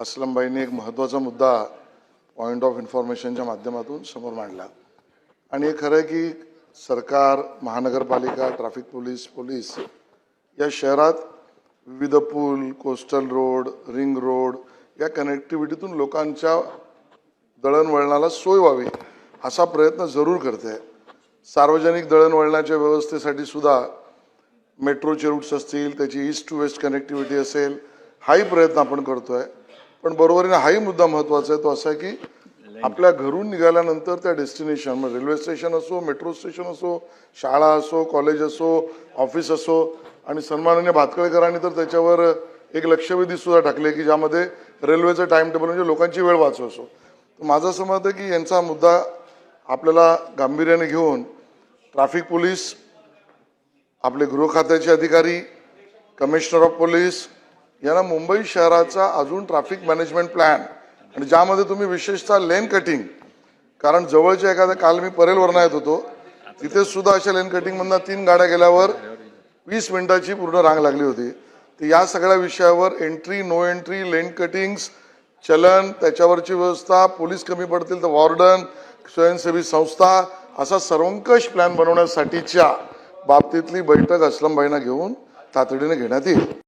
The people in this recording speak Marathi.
असलमबाईंनी एक महत्त्वाचा मुद्दा पॉईंट ऑफ इन्फॉर्मेशनच्या माध्यमातून समोर मांडला. आणि हे खरं आहे की सरकार महानगरपालिका ट्रॅफिक पोलीस पोलीस या शहरात विविध पूल कोस्टल रोड रिंग रोड या कनेक्टिव्हिटीतून लोकांच्या दळणवळणाला सोय व्हावी असा प्रयत्न जरूर करते. सार्वजनिक दळणवळणाच्या व्यवस्थेसाठी सुद्धा मेट्रोचे रूट्स असतील त्याची ईस्ट टू वेस्ट कनेक्टिव्हिटी असेल हाही प्रयत्न आपण करतो आहे पण बरोबरीने हाही मुद्दा महत्त्वाचा आहे तो असा आहे की आपल्या घरून निघाल्यानंतर त्या डेस्टिनेशन मग रेल्वे स्टेशन असो मेट्रो स्टेशन असो शाळा असो कॉलेज असो ऑफिस असो आणि सन्माननीय भातकळेकरांनी तर त्याच्यावर एक लक्षवेधी सुद्धा टाकले की ज्यामध्ये रेल्वेचं टाइम टेबल म्हणजे लोकांची वेळ वाचव असो. तर माझं असं मत आहे की यांचा मुद्दा आपल्याला गांभीर्याने घेऊन ट्रॅफिक पोलीस आपले गृह खात्याचे अधिकारी कमिशनर ऑफ पोलीस यांना मुंबई शहराचा अजून ट्रॅफिक मॅनेजमेंट प्लॅन आणि ज्यामध्ये तुम्ही विशेषतः लेन कटिंग कारण जवळच्या एखाद्या काल मी परेलवरनं येत होतो तिथे सुद्धा अशा लेन कटिंगमधनं तीन गाड्या गेल्यावर वीस मिनिटाची पूर्ण रांग लागली होती. तर या सगळ्या विषयावर entry no entry lane cuttings चलन त्याच्यावरची व्यवस्था पोलीस कमी पडतील तर वॉर्डन स्वयंसेवी संस्था असा सर्वंकष प्लॅन बनवण्यासाठीच्या बाबतीतली बैठक असलमबाईंना घेऊन तातडीने घेण्यात येईल.